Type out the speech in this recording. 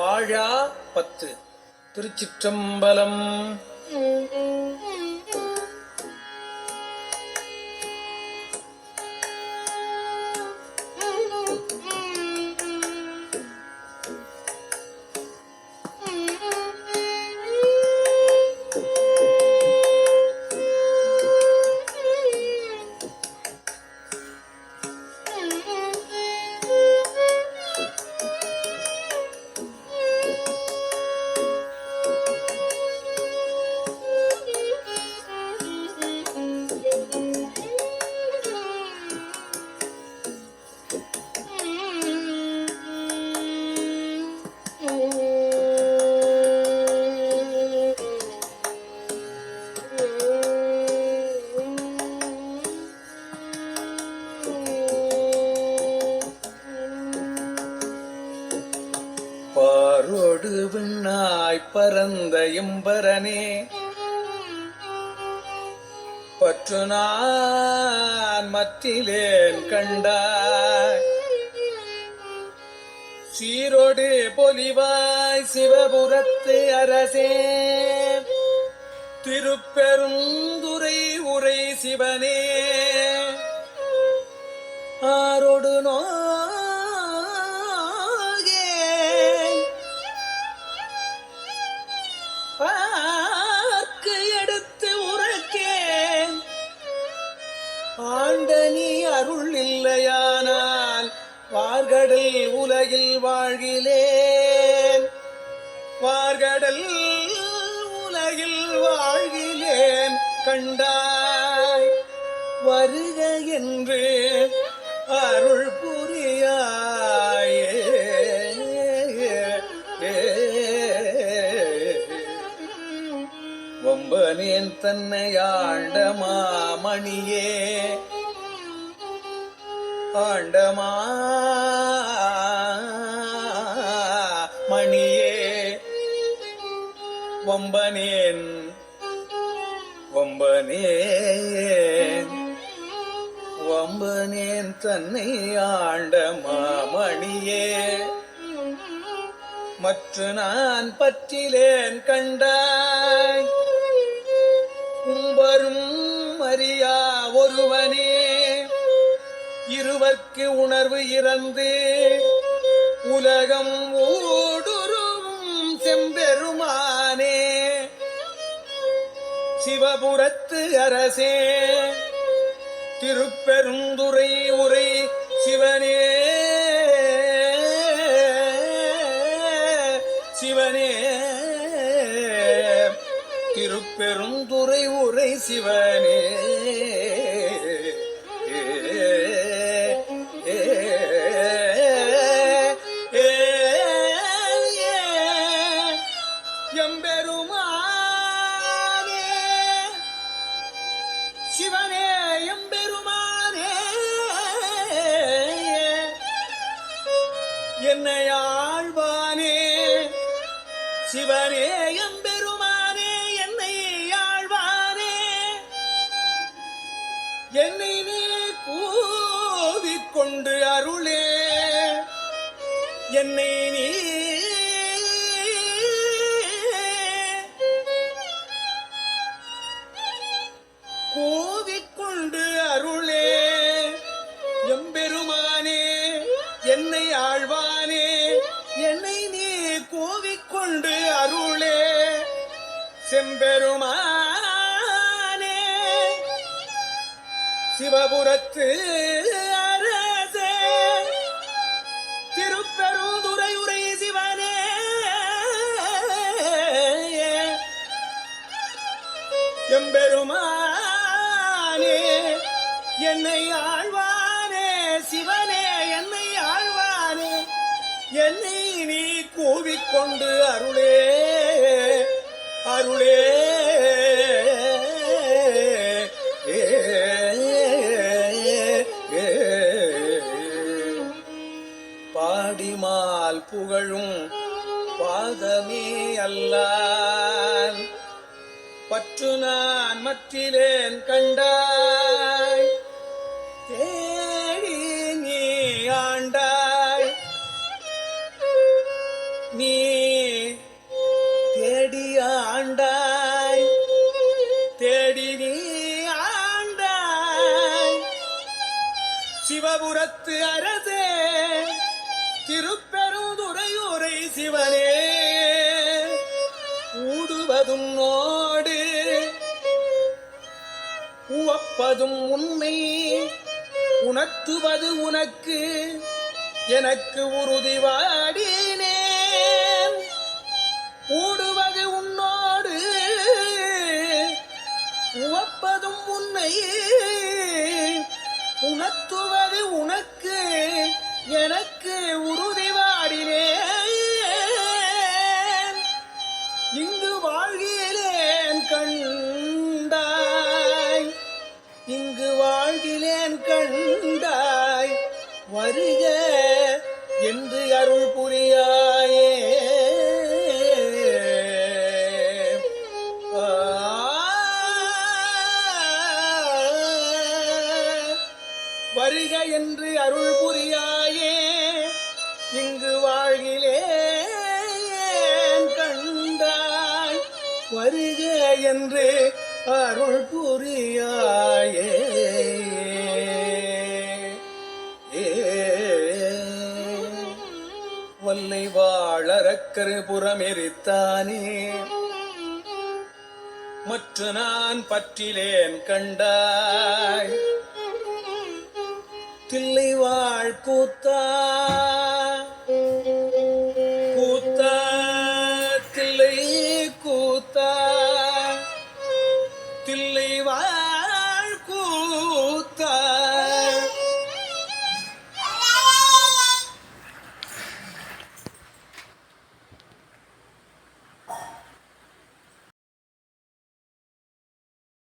வாழா பத்து. திருச்சிற்றம்பலம். பரந்த இம்பரனே பற்று நான் மற்றிலேன் கண்டாய். சீரோடு பொலிவாய் சிவபுரத்து அரசே திருப்பெருந்துரை உரை சிவனே. ஆரோடு நோ அருள் இல்லையானால் வார்கடல் உலகில் வாழ்கிலேன் வார்கடல் உலகில் வாழ்கிலேன் கண்டாய். வருக என்று அருள் புரியாயே. ஒம்பனேன் தன்னை ஆண்ட மாமணியே. ஆண்டமா. மணியே வம்பனேன் வம்பனேன். வம்பனேன் தன்னை ஆண்ட மாமணியே மற்ற நான் பற்றிலேன் கண்டாய். கும்பரும் அறியா ஒருவனே. இருவர்க்கு உணர்வு இறந்து. உலகம் ஊடுருவும் செம்பெருமானே. சிவபுரத்து அரசே திருப்பெருந்துரை உரை சிவனே. சிவனே திருப்பெருந்துரை உரை சிவனே. என்னை நீ கூவிக்கொண்டு அருளே. எம்பெருமானே என்னை ஆழ்வானே. என்னை நீ கூவிக்கொண்டு அருளே. செம்பெருமானே சிவபுரத்து எம்பெருமானே என்னை ஆழ்வானே சிவனே என்னை ஆழ்வானே என்னை நீ கூவிக்கொண்டு அருளே அருளே. பாடிமால் புகழும் பாதமே அல்லான் பற்று நான் மற்றிலேன் கண்டாய். தேடி நீ ஆண்டாய். நீ தேடி ஆண்டாய். தேடி நீ ஆண்டாய். சிவபுரத்து அரசே திருப்பெருந்துரையூரை சிவனே. ஊடுவதும் நோ உவப்பதும் உண்மை. உணர்த்துவது உனக்கு. எனக்கு உறுதி வாடினேன் ஊடுவது உன்னோடு. உவப்பதும் உன்னை. உணர்த்துவது உனக்கு. எனக்கு உறுதி வாடினேன் இங்கு வாழ்கிறேன் கண் கண்டாய் வருக என்று அருள் புரியாயே. ஆ. வருக என்று அருள் புரியாயே. இங்கு வாழ்கிலேன் கண்டாய் வருக என்று அருள் புரியாயே. வல்லை வாழறக்கரு புறமெரித்தானே மற்ற நான் பற்றிலேன் கண்டாய். தில்லை வாழ் கூத்தாய்.